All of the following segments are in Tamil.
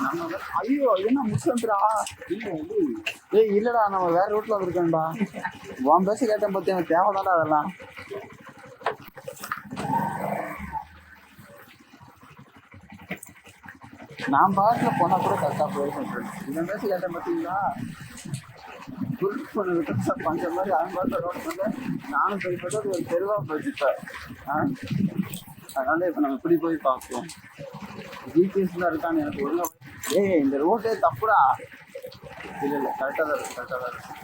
நம்ம ஐயோ என்ன முஸ்லம்டா ஏய் இல்லடா நம்ம வேற ரூட்ல வந்திருக்கோம்டா உன் பேச கேட்டேன் பத்தி எனக்கு தேவைதான்டா அதெல்லாம். நான் பாட்டில் போனா கூட கரெக்டாக போயிருக்கேன் இந்த பேச கேட்டேன் பார்த்தீங்களா குறுக்கு போனதுக்கு பஞ்ச மாதிரி அவன் பார்த்து ரோட் வந்து நானும் போய் பார்த்தா அது ஒரு தெருவாக போயிட்டு ஆ? அதனால இப்போ நம்ம இப்படி போய் பார்ப்போம். ஜிபிஎஸ்ல இருக்கான்னு எனக்கு ஒழுங்கா ஏய் இந்த ரோட்டே தப்புடா. இல்லை இல்லை கரெக்டாக தான் இருக்கு கரெக்டாக தான் இருக்கு.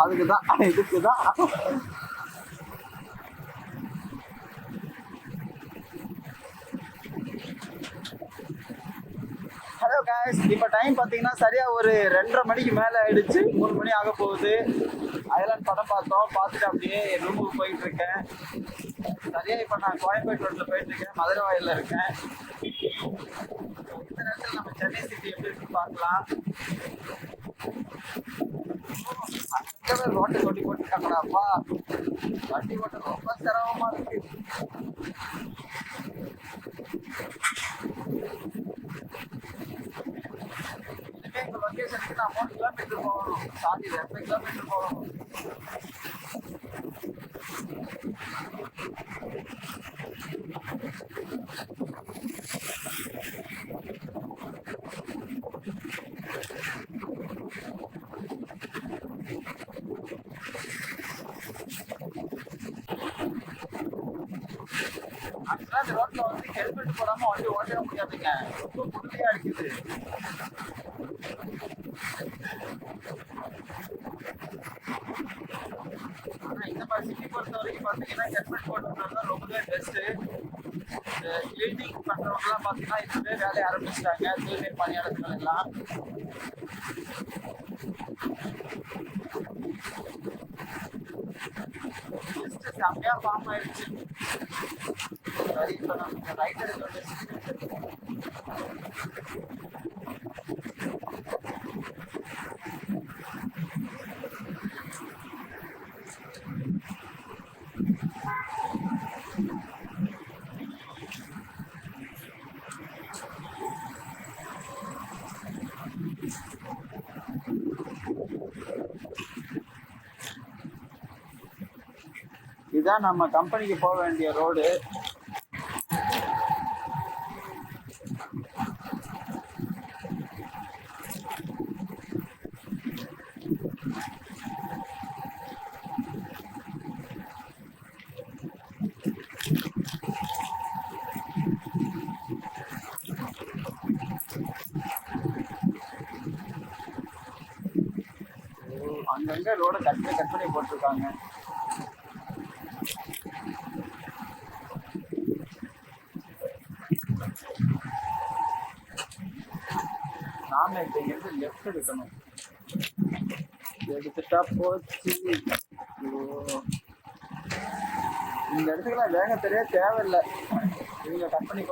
அதுக்கு தான் இதுக்கு தான் ஹலோ இப்போ டைம் பார்த்தீங்கன்னா சரியாக ஒரு ரெண்டரை மணிக்கு மேலே ஆயிடுச்சு. மூணு மணி ஆக போகுது. அயலாண்ட் படம் பார்த்தோம். பார்த்துட்டு அப்படியே ரூமுக்கு போயிட்டு இருக்கேன். சரியாக இப்போ நான் கோயம்பேடு ரோட்டில் போயிட்டு இருக்கேன். மதுரை வாயிலில் இருக்கேன். இந்த நேரத்தில் நம்ம சென்னை சிட்டி எப்படி இருக்கு பார்க்கலாம். அங்கே ரோட்டை கொட்டி போட்டுருக்காங்கடாப்பா வண்டி ஓட்ட ரொம்ப சிரமமாக இருக்கு. అంటే ఇంకా లొకేషన్ అమౌంట్ కిలోమీటర్ పోవడం సాధ్యం ఎంత కిలోమీటర్ పోవడం? போகணும் இந்த ரோட்ல வந்து ஹெல்மெட் போடாம வண்டி ஓட்டவே முடியாதுங்க. ரொம்ப குடுமையா அடிக்குது. ஆனா இந்த மாதிரி சிட்டி பொறுத்த வரைக்கும் பாத்தீங்கன்னா ஹெல்மெட் போட்டுறது தான் ரொம்பவே பெஸ்ட்டு கிளீனிங் பண்ணுறவங்கலாம் பார்த்தீங்கன்னா இப்பவே வேலையை ஆரம்பிச்சிட்டாங்க. தூய்மை பணியாளர்கள் எல்லாம். லிஸ்ட் செம்மையா ஃபார்ம் ஆயிடுச்சு சரி இப்போ நம்ம ரைட் எடுக்க இதுதான் நம்ம கம்பெனிக்கு போக வேண்டிய ரோடு அங்கங்க ரோட கட் பண்ணி கட் பண்ணி போட்டிருக்காங்க. நாம இப்ப இங்கிருந்து லெஃப்ட் எடுக்கணும்? எடுத்துட்டா போச்சு. ஐயோ. இந்த இடத்துக்குலாம் வேகத்திலே தேவையில்லை. இவங்க கட் பண்ணி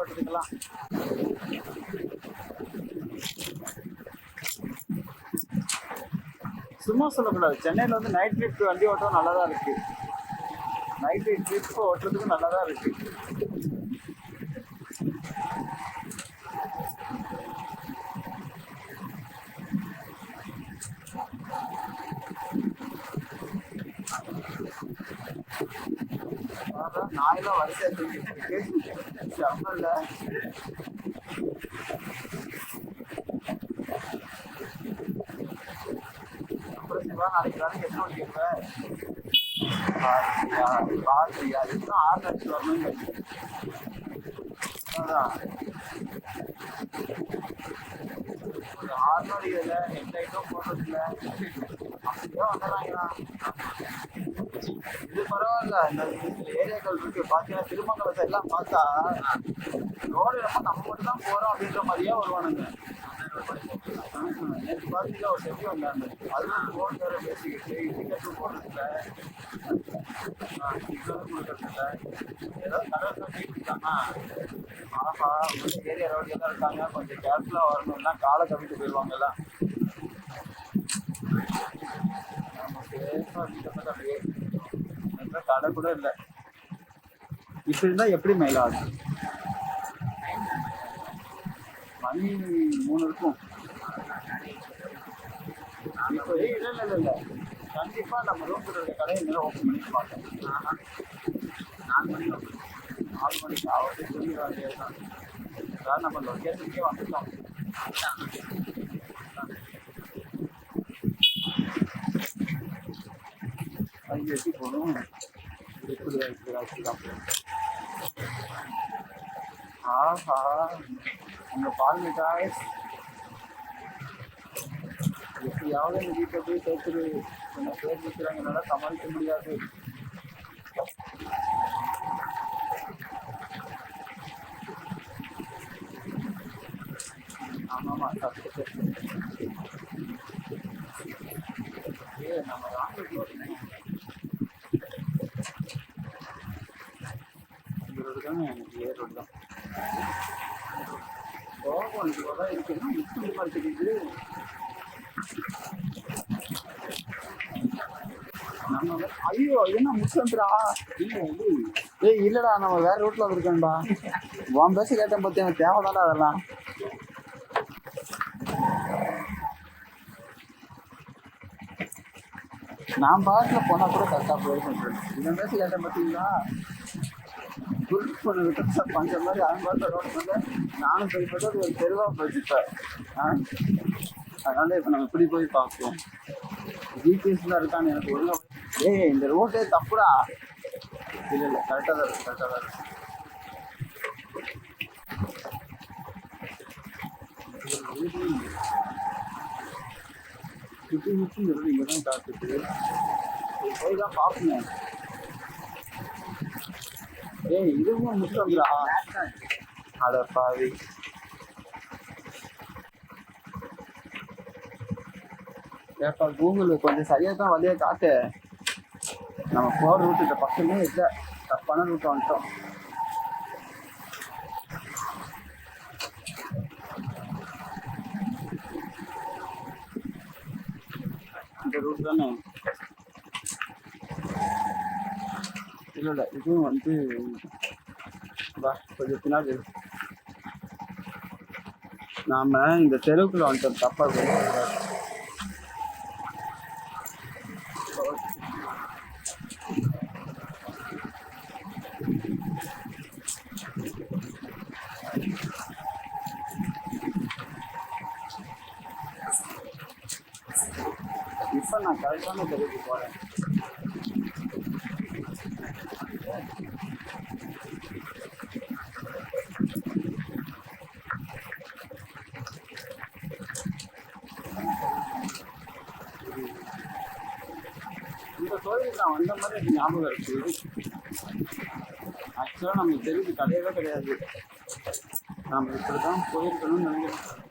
சும்மா சொல்லக்கூடாது. சென்னையில் வந்து நைட் ட்ரிப் வண்டி ஓட்டம் நல்லா தான் இருக்கு. நைட் ட்ரிப் ஓட்டுறதுக்கு நல்லா தான் இருக்கு. நாயெல்லாம் வரிசையா தூக்கிட்டு இருக்கு செம்மல்ல அப்புறம் நாளைக்கு என்ன வண்டிருப்ப பாத்தியா இதுதான் ஆறு லட்சம் வரணுங்க அதான் ஒரு இல்லை. போடுறதில்ல இது பரவாயில்ல. இந்த ஏரியாக்கள் இருக்கு. பாத்தீங்கன்னா திருமங்கலத்தை எல்லாம் பார்த்தா ரோடு நம்ம நம்ம மட்டும் தான் போறோம் அப்படின்ற மாதிரியே வருவானுங்க. நேற்று பார்த்தீங்கன்னா ஒரு செடி வந்தாங்க. அதுவும் ஃபோன் வேற பேசிக்கிட்டு டிக்கெட்டும் போடுறதில்ல சிக்னலும் கொடுக்கறதில்ல ஏதோ கடவுள் சொல்லிட்டு ஆஹா ஏரியா ரோடு எல்லாம் இருக்காங்க. கொஞ்சம் கேர்ஃபுல்லாக வரணும்னா காலை கவிட்டு போயிடுவாங்க எல்லாம். நம்ம சேஃபாக வீட்டை அப்படியே கடை கூட இல்லை இப்படி இருந்தா எப்படி மயிலாது மணி மூணு இருக்கும் இப்போ இல்லை இல்லை இல்லை இல்ல இல்ல கண்டிப்பா நம்ம ரூம் இருக்க கடையை இன்னும் ஓப்பன் பண்ணி பார்த்தேன் நாலு மணி நாலு மணிக்கு ஆவட்டு சொல்லி வேண்டியதுதான் அதாவது நம்ம லொக்கேஷனுக்கே வந்துட்டோம் அங்கே எப்படி போகணும் எப்படி இப்படி ஆஹா உங்க பால் மிட்டாய் எப்படியாவது எங்க வீட்டை போய் சேர்த்துரு கொஞ்சம் பேர் நிற்கிறாங்க என்னால் சமாளிக்க முடியாது ஆமா ஆமா தப்பு ஏ நம்ம இந்த தானே எனக்கு ஏ ரோடு தான். கோபம் இதுவாக தான் இருக்குன்னா இப்படி மாட்டேங்குது நம்ம ஐயோ என்ன முச்சந்திரா ஏய் இல்லடா நம்ம வேற ரூட்ல வந்திருக்கோம்டா உன் பேச கேட்டேன் பத்தி எனக்கு தேவைதான்டா அதெல்லாம். நான் பாட்டுல போனா கூட கரெக்டா போயிருக்கேன். இவன் பேச கேட்டேன் பார்த்தீங்களா குருட்டு பண்ண விட்டு பஞ்ச மாதிரி அவன் பார்த்து ரோட் பண்ண நானும் போய் பார்த்தா ஒரு தெருவாக போச்சு சார். அதனால இப்போ நம்ம இப்படி போய் பார்ப்போம். ஜிபிஎஸ் இருக்கான்னு எனக்கு ஒழுங்காக ஏய் இந்த ரோட்டே தப்புடா. இல்லை இல்லை கரெக்டா தான் இருக்கு கரெக்டா தான் இருக்கு. சுற்றி சுற்றி இங்கே தான் காத்துட்டு இது போய் தான் பார்ப்போம். ஏய் இதுவும் முஸ்லம்டா அட பாவி. ஏப்பா கூகுள் கொஞ்சம் சரியாக தான் வழியா காட்டு. நம்ம போற ரூட்டு இந்த பக்கமே இல்லை. தப்பான ரூட்டை வந்துட்டோம். இந்த ரூட் தானே? இல்லை இதுவும் வந்து வா கொஞ்சம் பின்னாடி நாம இந்த தெருவுக்குள்ள வந்துட்டோம் தப்பா வெளியே நான் கரெக்டான தெருவுக்கு போறேன் இந்த மாதிரி எனக்கு ஞாபகம் இருக்கு. ஆக்சுவலாக நம்ம தெரிஞ்சு கிடையவே கிடையாது. நாம் இப்படி தான் போயிருக்கணும்னு நினைக்கிறேன்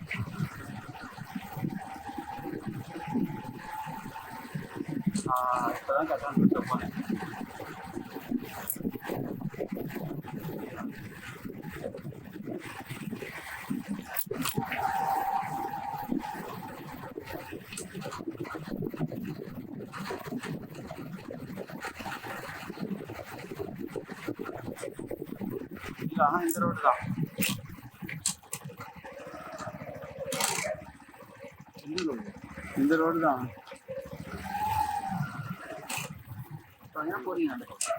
இப்போ தான் கரெக்டாக போனேன் இல்லை இந்த ரோடு தான். இந்த ரோடு தான். போறீங்க அந்த பக்கம்